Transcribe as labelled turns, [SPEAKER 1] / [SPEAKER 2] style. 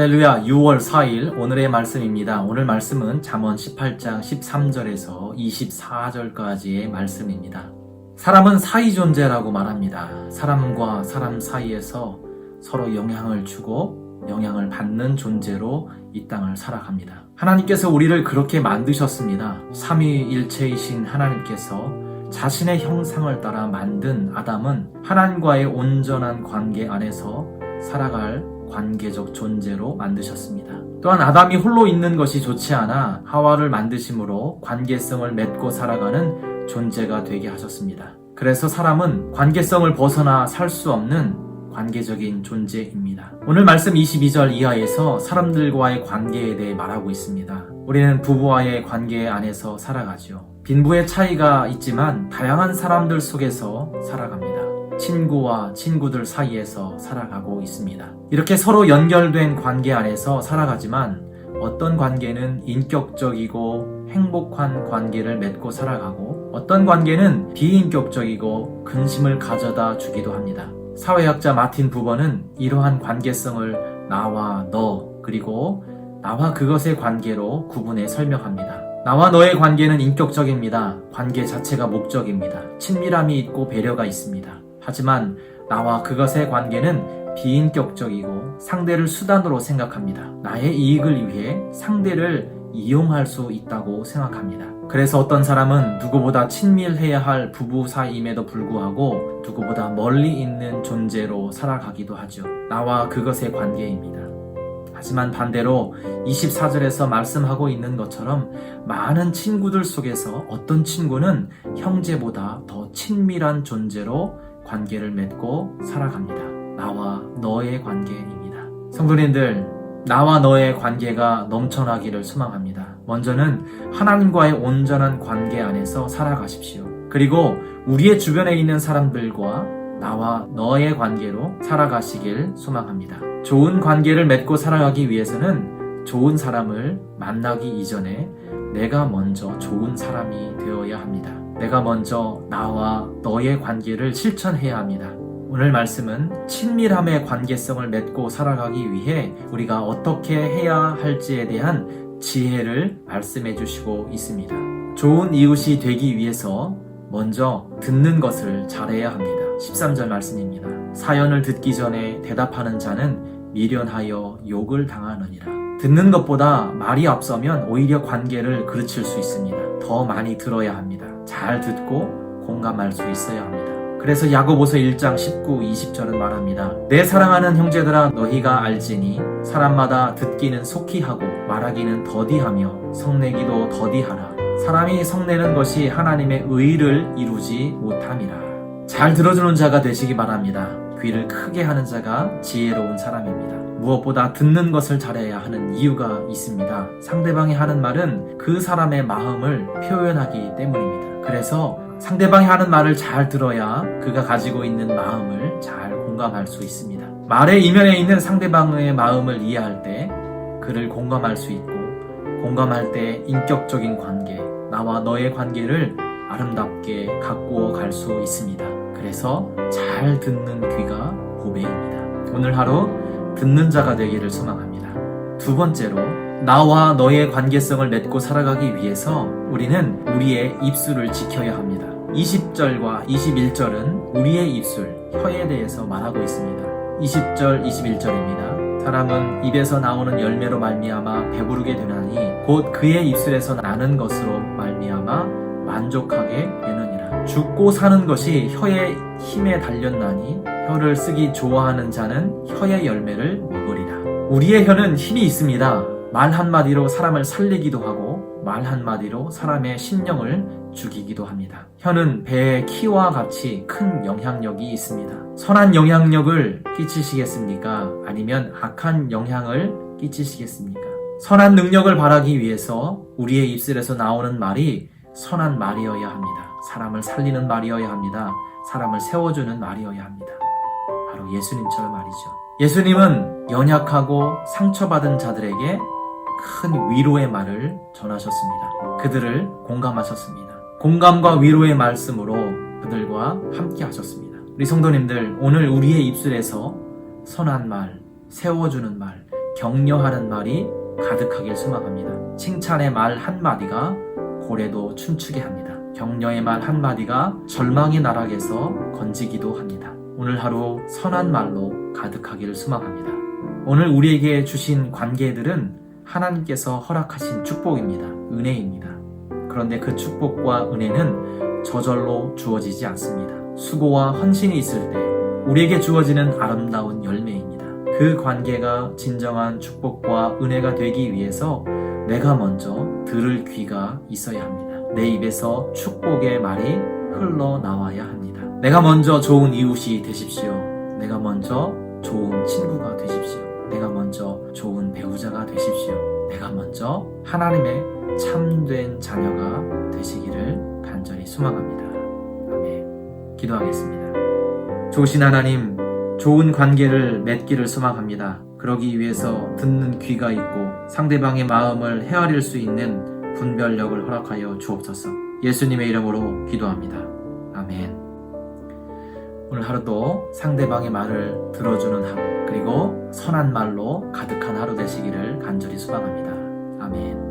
[SPEAKER 1] 할렐루야 6월 4일 오늘의 말씀입니다. 오늘 말씀은 잠언 18장 13절에서 24절까지의 말씀입니다. 사람은 사이 존재라고 말합니다. 사람과 사람 사이에서 서로 영향을 주고 영향을 받는 존재로 이 땅을 살아갑니다. 하나님께서 우리를 그렇게 만드셨습니다. 삼위일체이신 하나님께서 자신의 형상을 따라 만든 아담은 하나님과의 온전한 관계 안에서 살아갈 관계적 존재로 만드셨습니다. 또한 아담이 홀로 있는 것이 좋지 않아 하와를 만드심으로 관계성을 맺고 살아가는 존재가 되게 하셨습니다. 그래서 사람은 관계성을 벗어나 살 수 없는 관계적인 존재입니다. 오늘 말씀 22절 이하에서 사람들과의 관계에 대해 말하고 있습니다. 우리는 부부와의 관계 안에서 살아가죠. 빈부의 차이가 있지만 다양한 사람들 속에서 살아갑니다. 친구와 친구들 사이에서 살아가고 있습니다. 이렇게 서로 연결된 관계 안에서 살아가지만 어떤 관계는 인격적이고 행복한 관계를 맺고 살아가고 어떤 관계는 비인격적이고 근심을 가져다 주기도 합니다. 사회학자 마틴 부버는 이러한 관계성을 나와 너 그리고 나와 그것의 관계로 구분해 설명합니다. 나와 너의 관계는 인격적입니다. 관계 자체가 목적입니다. 친밀함이 있고 배려가 있습니다. 하지만 나와 그것의 관계는 비인격적이고 상대를 수단으로 생각합니다. 나의 이익을 위해 상대를 이용할 수 있다고 생각합니다. 그래서 어떤 사람은 누구보다 친밀해야 할 부부 사이임에도 불구하고 누구보다 멀리 있는 존재로 살아가기도 하죠. 나와 그것의 관계입니다. 하지만 반대로 24절에서 말씀하고 있는 것처럼 많은 친구들 속에서 어떤 친구는 형제보다 더 친밀한 존재로 관계를 맺고 살아갑니다. 나와 너의 관계입니다. 성도님들, 나와 너의 관계가 넘쳐나기를 소망합니다. 먼저는 하나님과의 온전한 관계 안에서 살아가십시오. 그리고 우리의 주변에 있는 사람들과 나와 너의 관계로 살아가시길 소망합니다. 좋은 관계를 맺고 살아가기 위해서는 좋은 사람을 만나기 이전에 내가 먼저 좋은 사람이 되어야 합니다. 내가 먼저 나와 너의 관계를 실천해야 합니다. 오늘 말씀은 친밀함의 관계성을 맺고 살아가기 위해 우리가 어떻게 해야 할지에 대한 지혜를 말씀해 주시고 있습니다. 좋은 이웃이 되기 위해서 먼저 듣는 것을 잘해야 합니다. 13절 말씀입니다. 사연을 듣기 전에 대답하는 자는 미련하여 욕을 당하느니라. 듣는 것보다 말이 앞서면 오히려 관계를 그르칠 수 있습니다. 더 많이 들어야 합니다. 잘 듣고 공감할 수 있어야 합니다. 그래서 야고보서 1장 19, 20절은 말합니다. 내 사랑하는 형제들아 너희가 알지니 사람마다 듣기는 속히 하고 말하기는 더디하며 성내기도 더디하라. 사람이 성내는 것이 하나님의 의를 이루지 못함이라. 잘 들어주는 자가 되시기 바랍니다. 귀를 크게 하는 자가 지혜로운 사람입니다. 무엇보다 듣는 것을 잘해야 하는 이유가 있습니다. 상대방이 하는 말은 그 사람의 마음을 표현하기 때문입니다. 그래서 상대방이 하는 말을 잘 들어야 그가 가지고 있는 마음을 잘 공감할 수 있습니다. 말의 이면에 있는 상대방의 마음을 이해할 때 그를 공감할 수 있고 공감할 때 인격적인 관계, 나와 너의 관계를 아름답게 가꾸어 갈 수 있습니다. 그래서 잘 듣는 귀가 보배입니다. 오늘 하루 듣는 자가 되기를 소망합니다. 두 번째로 나와 너의 관계성을 맺고 살아가기 위해서 우리는 우리의 입술을 지켜야 합니다. 20절과 21절은 우리의 입술, 혀에 대해서 말하고 있습니다. 20절, 21절입니다. 사람은 입에서 나오는 열매로 말미암아 배부르게 되나니 곧 그의 입술에서 나는 것으로 말미암아 만족하게 되느니라. 죽고 사는 것이 혀의 힘에 달렸나니 혀를 쓰기 좋아하는 자는 혀의 열매를 먹으리라. 우리의 혀는 힘이 있습니다. 말 한마디로 사람을 살리기도 하고 말 한마디로 사람의 심령을 죽이기도 합니다. 혀는 배의 키와 같이 큰 영향력이 있습니다. 선한 영향력을 끼치시겠습니까? 아니면 악한 영향을 끼치시겠습니까? 선한 능력을 바라기 위해서 우리의 입술에서 나오는 말이 선한 말이어야 합니다. 사람을 살리는 말이어야 합니다. 사람을 세워주는 말이어야 합니다. 바로 예수님처럼 말이죠. 예수님은 연약하고 상처받은 자들에게 큰 위로의 말을 전하셨습니다. 그들을 공감하셨습니다. 공감과 위로의 말씀으로 그들과 함께 하셨습니다. 우리 성도님들, 오늘 우리의 입술에서 선한 말, 세워주는 말, 격려하는 말이 가득하길 소망합니다. 칭찬의 말 한마디가 고래도 춤추게 합니다. 격려의 말 한마디가 절망의 나락에서 건지기도 합니다. 오늘 하루 선한 말로 가득하기를 소망합니다. 오늘 우리에게 주신 관계들은 하나님께서 허락하신 축복입니다. 은혜입니다. 그런데 그 축복과 은혜는 저절로 주어지지 않습니다. 수고와 헌신이 있을 때 우리에게 주어지는 아름다운 열매입니다. 그 관계가 진정한 축복과 은혜가 되기 위해서 내가 먼저 들을 귀가 있어야 합니다. 내 입에서 축복의 말이 흘러나와야 합니다. 내가 먼저 좋은 이웃이 되십시오. 내가 먼저 좋은 친구가 되십시오. 내가 먼저 좋은 배우자가 되십시오. 내가 먼저 하나님의 참된 자녀가 되시기를 간절히 소망합니다. 아멘. 기도하겠습니다. 좋으신 하나님, 좋은 관계를 맺기를 소망합니다. 그러기 위해서 듣는 귀가 있고 상대방의 마음을 헤아릴 수 있는 분별력을 허락하여 주옵소서. 예수님의 이름으로 기도합니다. 아멘. 오늘 하루도 상대방의 말을 들어주는 하루, 그리고 선한 말로 가득한 하루 되시기를 간절히 소망합니다. 아멘.